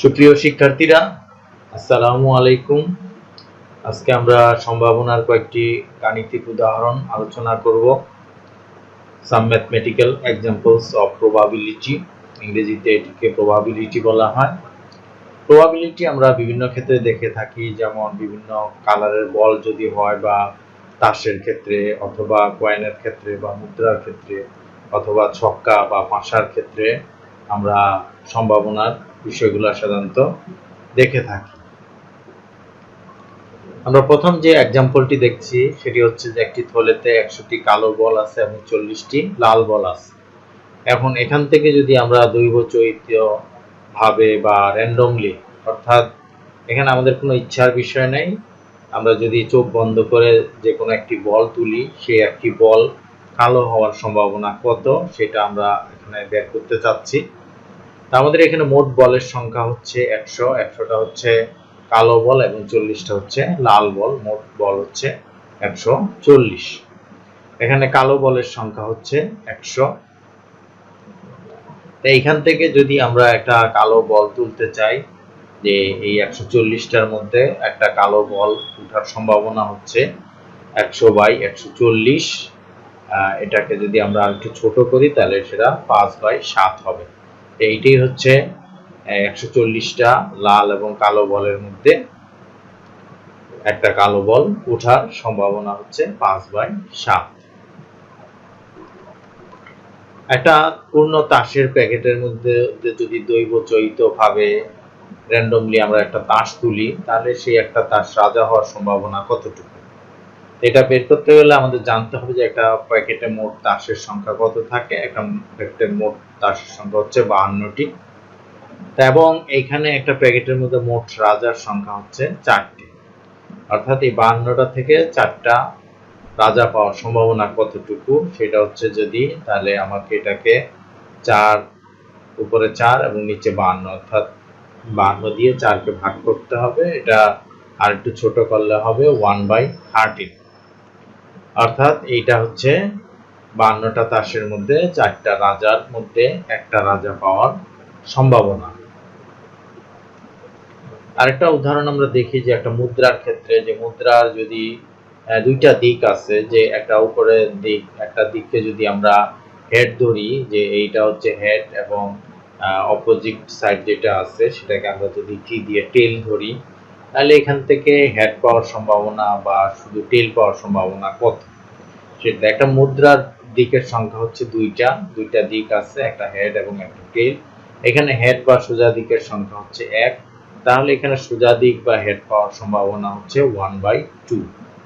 সুপ্রিয় শিক্ষার্থীরা, আসসালামু আলাইকুম। আজকে আমরা সম্ভাবনার কয়েকটি গাণিতিক উদাহরণ আলোচনা করব। Some mathematical examples of probability ইংরেজিতে এটিকে প্রবাবিলিটি বলা হয়। প্রবাবিলিটি আমরা বিভিন্ন ক্ষেত্রে দেখে থাকি, যেমন বিভিন্ন কালারের বল যদি হয় বা তাসের ক্ষেত্রে অথবা কয়েনের ক্ষেত্রে বা মুদ্রার ক্ষেত্রে, অথবা ছক্কা বা পাশার ক্ষেত্রে। আমরা সম্ভাবনার বিষয়গুলো সাধারণত দেখে থাকি। আমরা প্রথম যে এক্সাম্পলটি দেখছি, সেটি হচ্ছে যে একটি থলেতে একশোটি কালো বল আছে এবং চল্লিশটি লাল বল আছে। এখন এখান থেকে যদি আমরা দৈব ভাবে বা র্যান্ডমলি অর্থাৎ এখানে আমাদের কোনো ইচ্ছার বিষয় নেই, আমরা যদি চোখ বন্ধ করে যে কোনো একটি বল তুলি, সেই একটি বল কালো হওয়ার সম্ভাবনা কত, সেটা আমরা এখানে বের করতে চাচ্ছি। আমাদের এখানে মোট বলের সংখ্যা হচ্ছে একশো, একশোটা হচ্ছে কালো বল এবং চল্লিশটা হচ্ছে লাল বল, মোট বল হচ্ছে একশো চল্লিশ। এখানে কালো বলের সংখ্যা হচ্ছে একশো। এইখান থেকে যদি আমরা একটা কালো বল তুলতে চাই, যে এই একশো চল্লিশটার মধ্যে একটা কালো বল উঠার সম্ভাবনা হচ্ছে একশো বাই একশো চল্লিশ এটাকে যদি আমরা একটু ছোট করি, তাহলে সেটা পাঁচ বাই সাত হবে। এইটাই হচ্ছে একশো চল্লিশটা লাল এবং কালো বলের মধ্যে একটা কালো বল ওঠার সম্ভাবনা হচ্ছে পাঁচ বাই সাত। একটা পূর্ণ তাসের প্যাকেটের মধ্যে যদি দৈব ভাবে র্যান্ডমলি আমরা একটা তাস তুলি, তাহলে সেই একটা তাস রাজা হওয়ার সম্ভাবনা কতটুকু? এটা বের করতে গেলে আমাদের জানতে হবে যে একটা প্যাকেটে মোট তাসের সংখ্যা কত থাকে, একটা প্যাকেটের মোট তাসের সংখ্যা হচ্ছে বাহান্নটি। এবং এখানে একটা প্যাকেটের মধ্যে মোট রাজার সংখ্যা হচ্ছে চারটি। অর্থাৎ এই বাহান্নটা থেকে চারটা রাজা পাওয়ার সম্ভাবনা কতটুকু, সেটা হচ্ছে যদি তাহলে আমাকে এটাকে চার, উপরে চার এবং নিচে বাহান্ন, অর্থাৎ বাহান্ন দিয়ে চারকে ভাগ করতে হবে। এটা আর একটু ছোট করলে হবে ওয়ান বাই থার্টিন অর্থাৎ এইটা হচ্ছে বান্নটা তাসের মধ্যে, চারটা রাজার মধ্যে একটা রাজা পাওয়ার সম্ভাবনা। আরেকটা উদাহরণ আমরা দেখি যে একটা মুদ্রার ক্ষেত্রে, যে মুদ্রার যদি দুইটা দিক আছে, যে একটা উপরের দিক, একটা দিককে যদি আমরা হেড ধরি, যে এইটা হচ্ছে হেড এবং অপোজিট সাইড যেটা আছে, সেটাকে আমরা যদি টি দিয়ে টেল ধরি তাহলে এখান থেকে হেড পাওয়ার সম্ভাবনা বা শুধু টেল পাওয়ার সম্ভাবনা কত? সেটা একটা মুদ্রার দিকের সংখ্যা হচ্ছে দুইটা। দুইটা দিক আছে, একটা হেড এবং একটা টেল এখানে হেড বা সোজা দিকের সংখ্যা হচ্ছে এক। তাহলে এখানে সোজা দিক বা হেড পাওয়ার সম্ভাবনা হচ্ছে ওয়ান বাই টু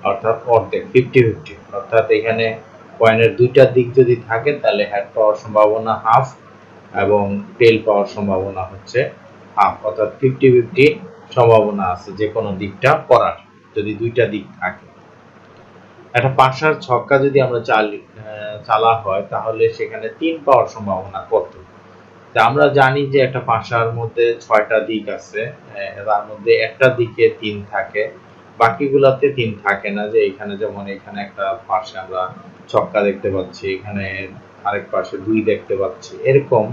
অর্থাৎ অর্ধেক ফিফটি ফিফটি অর্থাৎ এখানে কয়েনের দুইটা দিক যদি থাকে, তাহলে হেড পাওয়ার সম্ভাবনা হাফ এবং টেল পাওয়ার সম্ভাবনা হচ্ছে হাফ অর্থাৎ ফিফটি ফিফটি সম্ভাবনা আছে যে কোনো দিকটা করার, যদি দুইটা দিক থাকে। একটা পাশার ছক্কা যদি আমরা চালি চালা হয়, তাহলে সেখানে তিন পাওয়ার সম্ভাবনা কত? তা আমরা জানি যে একটা পাশার মধ্যে ছয়টা দিক আছে তার মধ্যে একটা দিকে তিন থাকে, বাকিগুলাতে তিন থাকে না, যে এখানে যেমন এখানে একটা পাশে আমরা ছক্কা দেখতে পাচ্ছি, এখানে আরেক পাশে দুই দেখতে পাচ্ছি, এরকম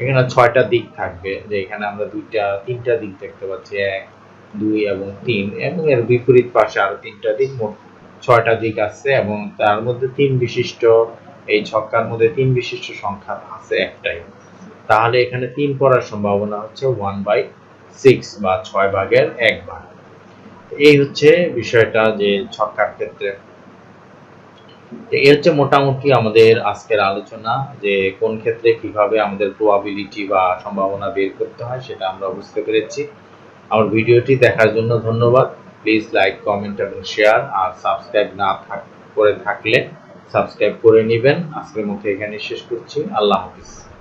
এখানে ছয়টা দিক থাকবে, যে এখানে আমরা দুইটা, তিনটা দিক দেখতে পাচ্ছি, এক, দুই এবং তিন, এবং এর বিপরীত পাশে আরও তিনটা দিক, মোট ছয়টা দিক আছে, এবং তার মধ্যে তিন বিশিষ্ট, এই ছক্কার মধ্যে তিন বিশিষ্ট সংখ্যা আছে একটাই। তাহলে এখানে তিন পড়ার সম্ভাবনা হচ্ছে ওয়ান বাই সিক্স বা ছয় ভাগের এক ভাগ। এই হচ্ছে বিষয়টা যে ছক্কার ক্ষেত্রে। হচ্ছে মোটামুটি আমাদের আজকের আলোচনা যে কোন ক্ষেত্রে কীভাবে আমাদের প্রবাবিলিটি বা সম্ভাবনা বের করতে হয় সেটা আমরা বুঝতে পেরেছি। আমার ভিডিওটি দেখার জন্য ধন্যবাদ। প্লিজ লাইক কমেন্ট এবং শেয়ার আর সাবস্ক্রাইব না করে থাকলে সাবস্ক্রাইব করে নেবেন। আজকের মতো এখানে শেষ করছি। আল্লাহ হাফিজ।